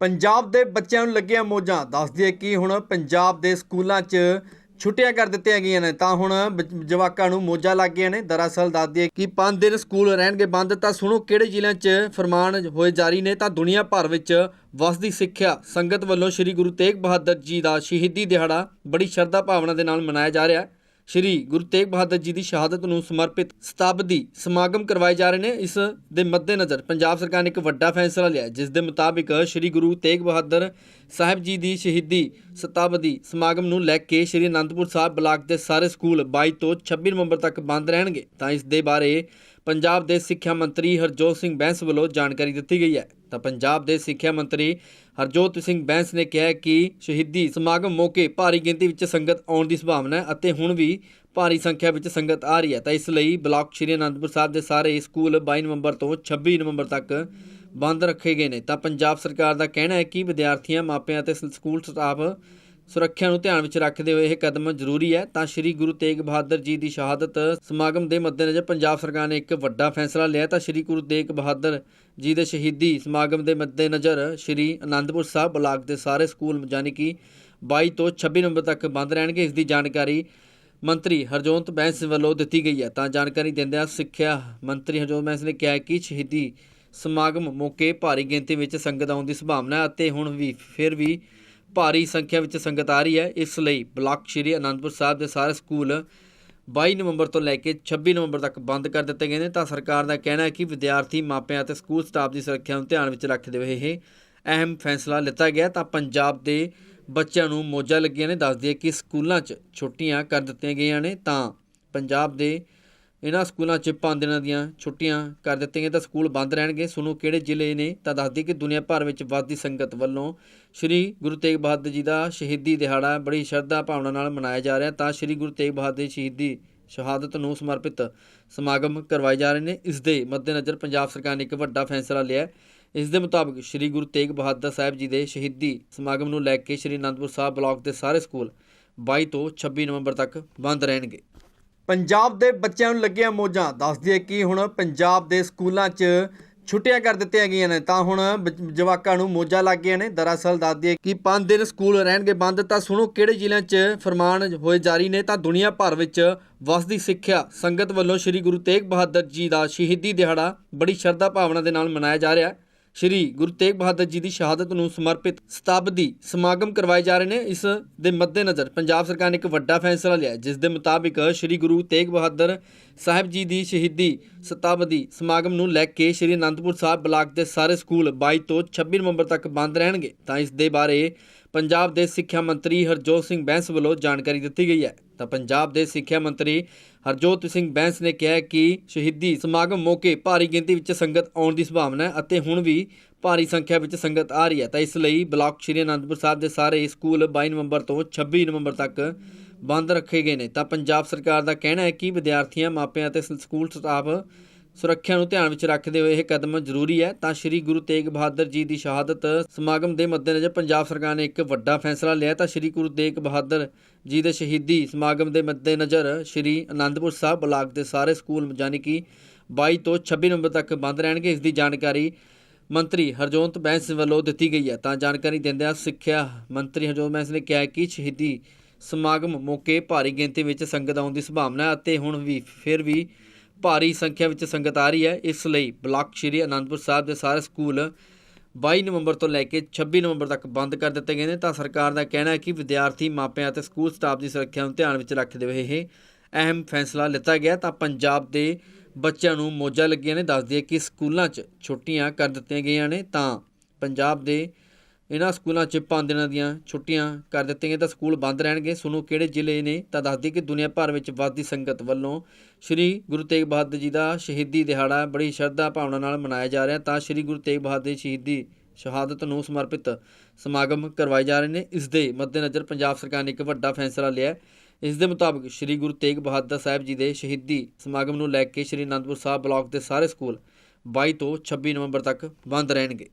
ਪੰਜਾਬ ਦੇ ਬੱਚਿਆਂ ਨੂੰ ਲੱਗੀਆਂ ਮੋਜਾਂ। ਦੱਸਦੀ ਹੈ ਕਿ ਹੁਣ ਪੰਜਾਬ ਦੇ ਸਕੂਲਾਂ 'ਚ ਛੁੱਟੀਆਂ ਕਰ ਦਿੱਤੀਆਂ ਗਈਆਂ ਨੇ, ਤਾਂ ਹੁਣ ਜਵਾਕਾਂ ਨੂੰ ਮੋਜਾਂ ਲੱਗ ਗਈਆਂ ਨੇ। ਦਰਅਸਲ ਦੱਸਦੀ ਹੈ ਕਿ 5 ਦਿਨ ਸਕੂਲ ਰਹਿਣਗੇ ਬੰਦ, ਤਾਂ ਸੁਣੋ ਕਿਹੜੇ ਜ਼ਿਲ੍ਹਿਆਂ 'ਚ ਫਰਮਾਨ ਹੋਏ ਜਾਰੀ ਨੇ, ਤਾਂ ਦੁਨੀਆ ਭਰ ਵਿੱਚ ਵਸਦੀ ਸਿੱਖਿਆ ਸੰਗਤ ਵੱਲੋਂ ਸ੍ਰੀ ਗੁਰੂ ਤੇਗ ਬਹਾਦਰ ਜੀ ਦਾ ਸ਼ਹੀਦੀ ਦਿਹਾੜਾ ਬੜੀ ਸ਼ਰਧਾ ਭਾਵਨਾ ਦੇ ਨਾਲ ਮਨਾਇਆ ਜਾ ਰਿਹਾ। ਹੈ ਸ਼੍ਰੀ ਗੁਰੂ ਤੇਗ ਬਹਾਦਰ ਜੀ ਦੀ ਸ਼ਹਾਦਤ ਨੂੰ ਸਮਰਪਿਤ ਸਤਾਬਦੀ ਸਮਾਗਮ ਕਰਵਾਏ ਜਾ ਰਹੇ ਨੇ। ਇਸ ਦੇ ਮੱਦੇਨਜ਼ਰ ਪੰਜਾਬ ਸਰਕਾਰ ਨੇ ਇੱਕ ਵੱਡਾ ਫੈਸਲਾ ਲਿਆ ਜਿਸ ਦੇ ਮੁਤਾਬਿਕ ਸ਼੍ਰੀ ਗੁਰੂ ਤੇਗ ਬਹਾਦਰ ਸਾਹਿਬ ਜੀ ਦੀ ਸ਼ਹੀਦੀ ਸਤਾਬਦੀ ਸਮਾਗਮ ਨੂੰ ਲੈ ਕੇ ਸ਼੍ਰੀ ਅਨੰਦਪੁਰ ਸਾਹਿਬ ਬਲਾਕ ਦੇ ਸਾਰੇ ਸਕੂਲ 22 ਤੋਂ 26 ਨਵੰਬਰ ਤੱਕ ਬੰਦ ਰਹਿਣਗੇ। ਤਾਂ ਇਸ ਦੇ ਬਾਰੇ ਪੰਜਾਬ ਦੇ ਸਿੱਖਿਆ ਮੰਤਰੀ ਹਰਜੋਤ ਸਿੰਘ ਬੈਂਸ ਵੱਲੋਂ ਜਾਣਕਾਰੀ ਦਿੱਤੀ ਗਈ ਹੈ। ਤਾਂ ਪੰਜਾਬ ਦੇ ਸਿੱਖਿਆ ਮੰਤਰੀ ਹਰਜੋਤ ਸਿੰਘ ਬੈਂਸ ਨੇ ਕਿਹਾ ਕਿ ਸ਼ਹੀਦੀ ਸਮਾਗਮ ਮੌਕੇ ਭਾਰੀ ਗਿਣਤੀ ਵਿੱਚ ਸੰਗਤ ਆਉਣ ਦੀ ਸੰਭਾਵਨਾ ਹੈ ਅਤੇ ਹੁਣ ਵੀ ਭਾਰੀ ਸੰਖਿਆ ਵਿੱਚ ਸੰਗਤ ਆ ਰਹੀ ਹੈ। ਤਾਂ ਇਸ ਲਈ ਬਲਾਕ ਸ਼੍ਰੀ ਅਨੰਦਪੁਰ ਸਾਹਿਬ ਦੇ ਸਾਰੇ ਸਕੂਲ 22 ਨਵੰਬਰ ਤੋਂ 26 ਨਵੰਬਰ ਤੱਕ ਬੰਦ ਰੱਖੇ ਗਏ ਨੇ। ਤਾਂ ਪੰਜਾਬ ਸਰਕਾਰ ਦਾ ਕਹਿਣਾ ਹੈ ਕਿ ਵਿਦਿਆਰਥੀਆਂ, ਮਾਪਿਆਂ ਅਤੇ ਸਕੂਲ ਸਟਾਫ ਸੁਰੱਖਿਆ ਨੂੰ ਧਿਆਨ ਵਿੱਚ ਰੱਖਦੇ ਹੋਏ ਇਹ ਕਦਮ ਜ਼ਰੂਰੀ ਹੈ, ਤਾਂ ਸ਼੍ਰੀ ਗੁਰੂ ਤੇਗ ਬਹਾਦਰ ਜੀ ਦੀ ਸ਼ਹਾਦਤ ਸਮਾਗਮ ਦੇ ਮੱਦੇਨਜ਼ਰ ਪੰਜਾਬ ਸਰਕਾਰ ਨੇ ਇੱਕ ਵੱਡਾ ਫੈਸਲਾ ਲਿਆ ਤਾਂ ਸ਼੍ਰੀ ਗੁਰੂ ਤੇਗ ਬਹਾਦਰ ਜੀ ਦੇ ਸ਼ਹੀਦੀ ਸਮਾਗਮ ਦੇ ਮੱਦੇਨਜ਼ਰ ਸ਼੍ਰੀ ਅਨੰਦਪੁਰ ਸਾਹਿਬ ਬਲਾਕ ਦੇ ਸਾਰੇ ਸਕੂਲ ਯਾਨੀ ਕਿ 22 ਤੋਂ 26 ਨਵੰਬਰ ਤੱਕ ਬੰਦ ਰਹਿਣਗੇ। ਇਸ ਦੀ ਜਾਣਕਾਰੀ ਮੰਤਰੀ ਹਰਜੋਤ ਬੈਂਸ ਵੱਲੋਂ ਦਿੱਤੀ ਗਈ ਹੈ। ਤਾਂ ਜਾਣਕਾਰੀ ਦਿੰਦਿਆਂ ਸਿੱਖਿਆ ਮੰਤਰੀ ਹਰਜੋਤ ਬੈਂਸ ਨੇ ਕਿਹਾ ਕਿ ਸ਼ਹੀਦੀ ਸਮਾਗਮ ਮੌਕੇ ਭਾਰੀ ਗਿਣਤੀ ਵਿੱਚ ਸੰਗਤ ਆਉਣ ਦੀ ਸੰਭਾਵਨਾ ਹੈ ਅਤੇ ਹੁਣ ਵੀ, ਫਿਰ ਵੀ ਭਾਰੀ ਸੰਖਿਆ ਵਿੱਚ ਸੰਗਤ ਆ ਰਹੀ ਹੈ। ਇਸ ਲਈ ਬਲਾਕ ਸ਼੍ਰੀ ਅਨੰਦਪੁਰ ਸਾਹਿਬ ਦੇ ਸਾਰੇ ਸਕੂਲ 22 ਨਵੰਬਰ ਤੋਂ ਲੈ ਕੇ 26 ਨਵੰਬਰ ਤੱਕ ਬੰਦ ਕਰ ਦਿੱਤੇ ਗਏ ਨੇ। ਤਾਂ ਸਰਕਾਰ ਦਾ ਕਹਿਣਾ ਹੈ ਕਿ ਵਿਦਿਆਰਥੀ ਮਾਪਿਆਂ ਅਤੇ ਸਕੂਲ ਸਟਾਫ ਦੀ ਸੁਰੱਖਿਆ ਨੂੰ ਧਿਆਨ ਵਿੱਚ ਰੱਖਦੇ ਹੋਏ ਇਹ ਅਹਿਮ ਫੈਸਲਾ ਲਿੱਤਾ ਗਿਆ ਤਾਂ ਪੰਜਾਬ ਦੇ ਬੱਚਿਆਂ ਨੂੰ ਮੋਜਾਂ ਲੱਗੀਆਂ ਨੇ। ਦੱਸਦੀ ਹੈ ਕਿ ਸਕੂਲਾਂ 'ਚ ਛੁੱਟੀਆਂ ਕਰ ਦਿੱਤੀਆਂ ਗਈਆਂ ਨੇ। ਤਾਂ ਪੰਜਾਬ ਦੇ ਇਹਨਾਂ ਸਕੂਲਾਂ 'ਚ ਪੰਜ ਦਿਨਾਂ ਦੀਆਂ ਛੁੱਟੀਆਂ ਕਰ ਦਿੱਤੀਆਂ। ਤਾਂ ਸਕੂਲ ਬੰਦ ਰਹਿਣਗੇ। ਸੁਣੋ ਕਿਹੜੇ ਜ਼ਿਲ੍ਹੇ ਨੇ ਤਾਂ ਦੱਸਦੀ ਕਿ ਦੁਨੀਆ ਭਰ ਵਿੱਚ ਵੱਧਦੀ ਸੰਗਤ ਵੱਲੋਂ ਸ਼੍ਰੀ ਗੁਰੂ ਤੇਗ ਬਹਾਦਰ ਜੀ ਦਾ ਸ਼ਹੀਦੀ ਦਿਹਾੜਾ ਬੜੀ ਸ਼ਰਧਾ ਭਾਵਨਾ ਨਾਲ ਮਨਾਇਆ ਜਾ ਰਿਹਾ। ਤਾਂ ਸ਼੍ਰੀ ਗੁਰੂ ਤੇਗ ਬਹਾਦਰ ਦੀ ਸ਼ਹੀਦੀ ਸ਼ਹਾਦਤ ਨੂੰ ਸਮਰਪਿਤ ਸਮਾਗਮ ਕਰਵਾਏ ਜਾ ਰਹੇ ਨੇ। ਇਸ ਦੇ ਮੱਦੇਨਜ਼ਰ ਪੰਜਾਬ ਸਰਕਾਰ ਨੇ ਇੱਕ ਵੱਡਾ ਫੈਸਲਾ ਲਿਆ ਇਸ ਦੇ ਮੁਤਾਬਕ ਸ਼੍ਰੀ ਗੁਰੂ ਤੇਗ ਬਹਾਦਰ ਸਾਹਿਬ ਜੀ ਦੇ ਸ਼ਹੀਦੀ ਸਮਾਗਮ ਨੂੰ ਲੈ ਕੇ ਸ਼੍ਰੀ ਅਨੰਦਪੁਰ ਸਾਹਿਬ ਬਲਾਕ ਦੇ ਸਾਰੇ ਸਕੂਲ 22 ਤੋਂ 26 ਨਵੰਬਰ ਤੱਕ ਬੰਦ ਰਹਿਣਗੇ। ਪੰਜਾਬ ਦੇ ਬੱਚਿਆਂ ਨੂੰ ਲੱਗੀਆਂ ਮੋਜਾਂ। ਦੱਸਦੀ ਹੈ ਕਿ ਹੁਣ ਪੰਜਾਬ ਦੇ ਸਕੂਲਾਂ 'ਚ ਛੁੱਟੀਆਂ ਕਰ ਦਿੱਤੀਆਂ ਗਈਆਂ ਨੇ, ਤਾਂ ਹੁਣ ਜਵਾਕਾਂ ਨੂੰ ਮੋਜਾਂ ਲੱਗ ਗਈਆਂ ਨੇ। ਦਰਅਸਲ ਦੱਸਦੀ ਹੈ ਕਿ 5 ਦਿਨ ਸਕੂਲ ਰਹਿਣਗੇ ਬੰਦ, ਤਾਂ ਸੁਣੋ ਕਿਹੜੇ ਜ਼ਿਲ੍ਹਿਆਂ 'ਚ ਫਰਮਾਨ ਹੋਏ ਜਾਰੀ ਨੇ, ਤਾਂ ਦੁਨੀਆ ਭਰ ਵਿੱਚ ਵਸਦੀ ਸਿੱਖਿਆ ਸੰਗਤ ਵੱਲੋਂ ਸ੍ਰੀ ਗੁਰੂ ਤੇਗ ਬਹਾਦਰ ਜੀ ਦਾ ਸ਼ਹੀਦੀ ਦਿਹਾੜਾ ਬੜੀ ਸ਼ਰਧਾ ਭਾਵਨਾ ਦੇ ਨਾਲ ਮਨਾਇਆ ਜਾ ਰਿਹਾ। ਹੈ ਸ਼੍ਰੀ ਗੁਰੂ ਤੇਗ ਬਹਾਦਰ ਜੀ ਦੀ ਸ਼ਹਾਦਤ ਨੂੰ ਸਮਰਪਿਤ ਸਤਾਬਦੀ ਸਮਾਗਮ ਕਰਵਾਏ ਜਾ ਰਹੇ ਨੇ। ਇਸ ਦੇ ਮੱਦੇਨਜ਼ਰ ਪੰਜਾਬ ਸਰਕਾਰ ਨੇ ਇੱਕ ਵੱਡਾ ਫੈਸਲਾ ਲਿਆ ਜਿਸ ਦੇ ਮੁਤਾਬਿਕ ਸ਼੍ਰੀ ਗੁਰੂ ਤੇਗ ਬਹਾਦਰ ਸਾਹਿਬ ਜੀ ਦੀ ਸ਼ਹੀਦੀ ਸਤਾਬਦੀ ਸਮਾਗਮ ਨੂੰ ਲੈ ਕੇ ਸ਼੍ਰੀ ਅਨੰਦਪੁਰ ਸਾਹਿਬ ਬਲਾਕ ਦੇ ਸਾਰੇ ਸਕੂਲ 22 ਤੋਂ 26 ਨਵੰਬਰ ਤੱਕ ਬੰਦ ਰਹਿਣਗੇ। ਤਾਂ ਇਸ ਦੇ ਬਾਰੇ ਪੰਜਾਬ ਦੇ ਸਿੱਖਿਆ ਮੰਤਰੀ ਹਰਜੋਤ ਸਿੰਘ ਬੈਂਸ ਵੱਲੋਂ ਜਾਣਕਾਰੀ ਦਿੱਤੀ ਗਈ ਹੈ। ਤਾਂ ਪੰਜਾਬ ਦੇ ਸਿੱਖਿਆ ਮੰਤਰੀ ਹਰਜੋਤ ਸਿੰਘ ਬੈਂਸ ਨੇ ਕਿਹਾ ਕਿ ਸ਼ਹੀਦੀ ਸਮਾਗਮ ਮੌਕੇ ਭਾਰੀ ਗਿਣਤੀ ਵਿੱਚ ਸੰਗਤ ਆਉਣ ਦੀ ਸੰਭਾਵਨਾ ਹੈ ਅਤੇ ਹੁਣ ਵੀ ਭਾਰੀ ਸੰਖਿਆ ਵਿੱਚ ਸੰਗਤ ਆ ਰਹੀ ਹੈ। ਤਾਂ ਇਸ ਲਈ ਬਲਾਕ ਸ਼੍ਰੀ ਅਨੰਦਪੁਰ ਸਾਹਿਬ ਦੇ ਸਾਰੇ ਸਕੂਲ 22 ਨਵੰਬਰ ਤੋਂ 26 ਨਵੰਬਰ ਤੱਕ ਬੰਦ ਰੱਖੇ ਗਏ ਨੇ। ਤਾਂ ਪੰਜਾਬ ਸਰਕਾਰ ਦਾ ਕਹਿਣਾ ਹੈ ਕਿ ਵਿਦਿਆਰਥੀਆਂ, ਮਾਪਿਆਂ ਅਤੇ ਸਕੂਲ ਸਟਾਫ ਸੁਰੱਖਿਆ ਨੂੰ ਧਿਆਨ ਵਿੱਚ ਰੱਖਦੇ ਹੋਏ ਇਹ ਕਦਮ ਜ਼ਰੂਰੀ ਹੈ, ਤਾਂ ਸ਼੍ਰੀ ਗੁਰੂ ਤੇਗ ਬਹਾਦਰ ਜੀ ਦੀ ਸ਼ਹਾਦਤ ਸਮਾਗਮ ਦੇ ਮੱਦੇਨਜ਼ਰ ਪੰਜਾਬ ਸਰਕਾਰ ਨੇ ਇੱਕ ਵੱਡਾ ਫੈਸਲਾ ਲਿਆ ਤਾਂ ਸ਼੍ਰੀ ਗੁਰੂ ਤੇਗ ਬਹਾਦਰ ਜੀ ਦੇ ਸ਼ਹੀਦੀ ਸਮਾਗਮ ਦੇ ਮੱਦੇਨਜ਼ਰ ਸ਼੍ਰੀ ਅਨੰਦਪੁਰ ਸਾਹਿਬ ਬਲਾਕ ਦੇ ਸਾਰੇ ਸਕੂਲ ਯਾਨੀ ਕਿ 22 ਤੋਂ 26 ਨਵੰਬਰ ਤੱਕ ਬੰਦ ਰਹਿਣਗੇ, ਇਸ ਦੀ ਜਾਣਕਾਰੀ ਮੰਤਰੀ ਹਰਜੋਤ ਬੈਂਸ ਵੱਲੋਂ ਦਿੱਤੀ ਗਈ ਹੈ। ਤਾਂ ਜਾਣਕਾਰੀ ਦਿੰਦਿਆਂ ਸਿੱਖਿਆ ਮੰਤਰੀ ਹਰਜੋਤ ਬੈਂਸ ਨੇ ਕਿਹਾ ਕਿ ਸ਼ਹੀਦੀ ਸਮਾਗਮ ਮੌਕੇ ਭਾਰੀ ਗਿਣਤੀ ਵਿੱਚ ਸੰਗਤ ਆਉਣ ਦੀ ਸੰਭਾਵਨਾ ਹੈ ਅਤੇ ਹੁਣ ਵੀ, ਫਿਰ ਵੀ ਭਾਰੀ ਸੰਖਿਆ ਵਿੱਚ ਸੰਗਤ ਆ ਰਹੀ ਹੈ। ਇਸ ਲਈ ਬਲਾਕ ਸ਼੍ਰੀ ਅਨੰਦਪੁਰ ਸਾਹਿਬ ਦੇ ਸਾਰੇ ਸਕੂਲ 22 ਨਵੰਬਰ ਤੋਂ ਲੈ ਕੇ 26 ਨਵੰਬਰ ਤੱਕ ਬੰਦ ਕਰ ਦਿੱਤੇ ਗਏ ਨੇ। ਤਾਂ ਸਰਕਾਰ ਦਾ ਕਹਿਣਾ ਹੈ ਕਿ ਵਿਦਿਆਰਥੀ ਮਾਪਿਆਂ ਅਤੇ ਸਕੂਲ ਸਟਾਫ ਦੀ ਸੁਰੱਖਿਆ ਨੂੰ ਧਿਆਨ ਵਿੱਚ ਰੱਖਦੇ ਹੋਏ ਇਹ ਅਹਿਮ ਫੈਸਲਾ ਲਿੱਤਾ ਗਿਆ ਤਾਂ ਪੰਜਾਬ ਦੇ ਬੱਚਿਆਂ ਨੂੰ ਮੋਜਾਂ ਲੱਗੀਆਂ ਨੇ। ਦੱਸਦੀ ਹੈ ਕਿ ਸਕੂਲਾਂ 'ਚ ਛੁੱਟੀਆਂ ਕਰ ਦਿੱਤੀਆਂ ਗਈਆਂ ਨੇ। ਤਾਂ ਪੰਜਾਬ ਦੇ ਇਹਨਾਂ ਸਕੂਲਾਂ 'ਚ ਪੰਜ ਦਿਨਾਂ ਦੀਆਂ ਛੁੱਟੀਆਂ ਕਰ ਦਿੱਤੀਆਂ ਗਈਆਂ, ਤਾਂ ਸਕੂਲ ਬੰਦ ਰਹਿਣਗੇ। ਸੁਣੋ ਕਿਹੜੇ ਜ਼ਿਲ੍ਹੇ ਨੇ ਤਾਂ ਦੱਸਦੀ ਕਿ ਦੁਨੀਆ ਭਰ ਵਿੱਚ ਵੱਧਦੀ ਸੰਗਤ ਵੱਲੋਂ ਸ਼੍ਰੀ ਗੁਰੂ ਤੇਗ ਬਹਾਦਰ ਜੀ ਦਾ ਸ਼ਹੀਦੀ ਦਿਹਾੜਾ ਬੜੀ ਸ਼ਰਧਾ ਭਾਵਨਾ ਨਾਲ ਮਨਾਇਆ ਜਾ ਰਿਹਾ। ਤਾਂ ਸ਼੍ਰੀ ਗੁਰੂ ਤੇਗ ਬਹਾਦਰ ਦੀ ਸ਼ਹੀਦੀ ਸ਼ਹਾਦਤ ਨੂੰ ਸਮਰਪਿਤ ਸਮਾਗਮ ਕਰਵਾਏ ਜਾ ਰਹੇ ਨੇ। ਇਸ ਦੇ ਮੱਦੇਨਜ਼ਰ ਪੰਜਾਬ ਸਰਕਾਰ ਨੇ ਇੱਕ ਵੱਡਾ ਫੈਸਲਾ ਲਿਆ ਇਸ ਦੇ ਮੁਤਾਬਕ ਸ਼੍ਰੀ ਗੁਰੂ ਤੇਗ ਬਹਾਦਰ ਸਾਹਿਬ ਜੀ ਦੇ ਸ਼ਹੀਦੀ ਸਮਾਗਮ ਨੂੰ ਲੈ ਕੇ ਸ਼੍ਰੀ ਅਨੰਦਪੁਰ ਸਾਹਿਬ ਬਲਾਕ ਦੇ ਸਾਰੇ ਸਕੂਲ 22 ਤੋਂ 26 ਨਵੰਬਰ ਤੱਕ ਬੰਦ ਰਹਿਣਗੇ।